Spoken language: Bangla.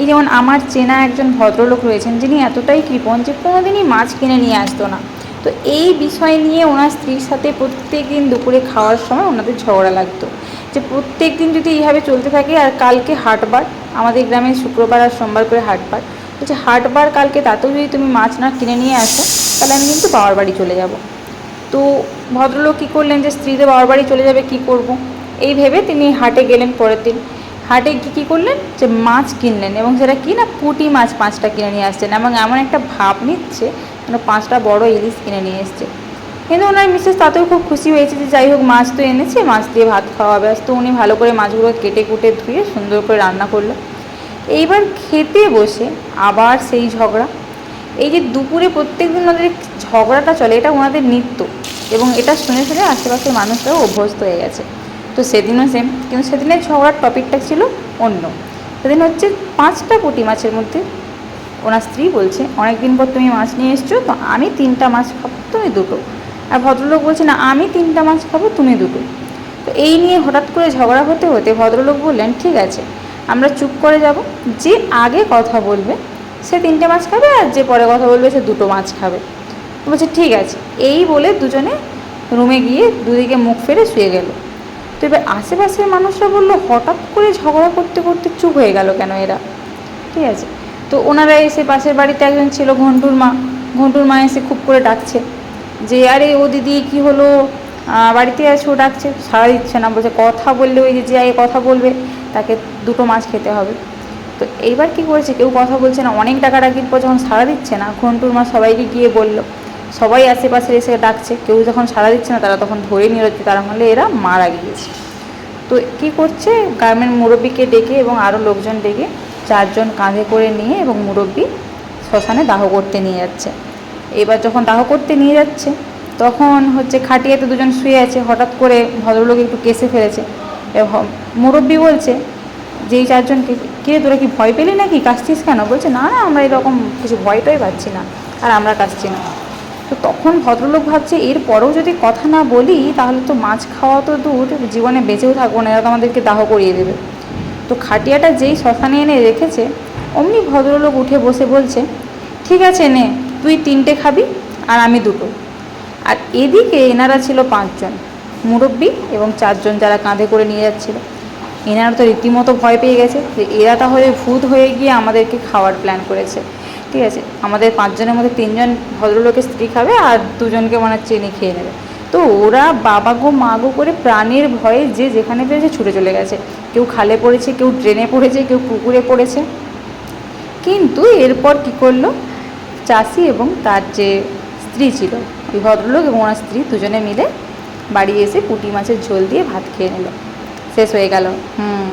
এই যেমন আমার চেনা একজন ভদ্রলোক রয়েছেন, যিনি এতটাই কৃপণ যে কোনোদিনই মাছ কিনে নিয়ে আসতো না। তো এই বিষয় নিয়ে ওনার স্ত্রীর সাথে প্রত্যেক দিন দুপুরে খাওয়ার সময় ওনাদের ঝগড়া লাগতো। যে প্রত্যেক দিন যদি এইভাবে চলতে থাকে, আর কালকে হাটবার, আমাদের গ্রামে শুক্রবার আর সোমবার করে হাটবার বলছে হাটবার কালকে, তাতেও যদি তুমি মাছ না কিনে নিয়ে আসো, তাহলে আমি কিন্তু বাবার বাড়ি চলে যাব। তো ভদ্রলোক কী করলেন যে, স্ত্রীদের বাবার বাড়ি চলে যাবে, কি করব। এই ভেবে তিনি হাটে গেলেন পরের দিন। হাটে গিয়ে কী করলেন? যে মাছ কিনলেন এবং সেটা কি না পুঁটি মাছ পাঁচটা কিনে নিয়ে আসছেন এবং এমন একটা ভাব নিচ্ছে যেন পাঁচটা বড় ইলিশ কিনে নিয়ে এসছে। কিন্তু ওনার মিসেস তাতেও খুব খুশি হয়েছে যে যাই হোক মাছ তো এনেছে, মাছ দিয়ে ভাত খাওয়া ব্যাস তো উনি ভালো করে মাছগুলো কেটে কুটে ধুয়ে সুন্দর করে রান্না করল। এইবার খেতে বসে আবার সেই ঝগড়া। এই যে দুপুরে প্রত্যেক দিন ওনাদের ঝগড়াটা চলে, এটা ওনাদের নিত্য এবং এটা শুনে শুনে আশেপাশের মানুষরাও অভ্যস্ত হয়ে গেছে। তো সেদিনও সেম কিন্তু সেদিনের ঝগড়ার টপিকটা ছিল অন্য। সেদিন হচ্ছে পাঁচটা পুঁটি মাছের মধ্যে ওনার স্ত্রী বলছে অনেক দিন পর তুমি মাছ নিয়ে এসছো, তো আমি তিনটা মাছ খাব, তুমি দুটো। আর ভদ্রলোক বলছে, না, আমি তিনটা মাছ খাব, তুমি দুটো। তো এই নিয়ে হঠাৎ করে ঝগড়া হতে হতে ভদ্রলোক বললেন, ঠিক আছে, আমরা চুপ করে যাব, যে আগে কথা বলবে, সে তিনটে মাছ খাবে আর যে পরে কথা বলবে, সে দুটো মাছ খাবে। বলছে, ঠিক আছে। এই বলে দুজনে রুমে গিয়ে দুদিকে মুখ ফেরে শুয়ে গেল। তো এবার আশেপাশের মানুষরা বলল, হঠাৎ করে ঝগড়া করতে করতে চুপ হয়ে গেল কেন এরা? ঠিক আছে। তো ওনারা এসে পাশের বাড়িতে একজন ছিল, ঘন্টুর মা। ঘন্টুর মা এসে খুব করে ডাকছে। যে, আরে, ও দিদি, কি হলো? বাড়িতে আছে? ও ডাকছে। সারা দিচ্ছে না, বলছে, কথা বললে ওই যে আগে কথা বলবে, তাকে দুটো মাছ খেতে হবে। তো এইবার কি করেছে? কেউ কথা বলছে না। অনেক টাকা ডাকির পর যখন সাড়া দিচ্ছে না, ঘন্টুর মা সবাইকে গিয়ে বলল সবাই আশেপাশে এসে ডাকছে, কেউ যখন সাড়া দিচ্ছে না, তারা তখন ধরে নিয়ে হচ্ছে তারা হলে এরা মারা গিয়েছে। তো কি করছে? গ্রামের মুরব্বীকে ডেকে এবং আরও লোকজন ডেকে চারজন কাঁধে করে নিয়ে এবং মুরব্বী শ্মশানে দাহ করতে নিয়ে যাচ্ছে। এবার যখন দাহ করতে নিয়ে যাচ্ছে, তখন হচ্ছে খাটিয়াতে দুজন শুয়ে আছে, হঠাৎ করে ভদ্রলোক একটু কেসে ফেলেছে। মুরব্বী বলছে যে এই চারজনকে, কে তোরা কি ভয় পেলি নাকি? কাশছিস কেন? বলছে, না না, আমরা এরকম কিছু ভয় টয় পাচ্ছি না, আর আমরা কাশছি না। তো তখন ভদ্রলোক ভাবছে এর পরেও যদি কথা না বলি, তাহলে তো মাছ খাওয়া তো দূর, জীবনে বেঁচেও থাকব না, এরা তো আমাদেরকে দাহ করিয়ে দেবে। তো খাটিয়াটা যেই শ্মশানে এনে রেখেছে, অমনি ভদ্রলোক উঠে বসে বলছে, ঠিক আছে নে, তুই তিনটে খাবি আর আমি দুটো। আর এদিকে এনারা ছিল পাঁচজন, মুরব্বী এবং চারজন যারা কাঁধে করে নিয়ে যাচ্ছিল। এনারা তো রীতিমতো ভয় পেয়ে গেছে যে, এরা তাহলে ভূত হয়ে গিয়ে আমাদেরকে খাওয়ার প্ল্যান করেছে। ঠিক আছে। আমাদের পাঁচজনের মধ্যে তিনজন ভদ্রলোকের স্ত্রী খাবে আর দুজনকে মনে এনে খেয়ে নেবে। তো ওরা বাবা গো, মা গো করে প্রাণের ভয়ে যে যেখানে পেরেছে ছুটে চলে গেছে। কেউ খালে পড়েছে, কেউ ড্রেনে পড়েছে, কেউ পুকুরে পড়েছে। কিন্তু এরপর কি করল? চাষি এবং তার যে স্ত্রী ছিল ওই ভদ্রলোক এবং ওনার স্ত্রী দুজনে মিলে বাড়ি এসে পুঁটি মাছের ঝোল দিয়ে ভাত খেয়ে নিল। শেষ হয়ে গেল। হুম।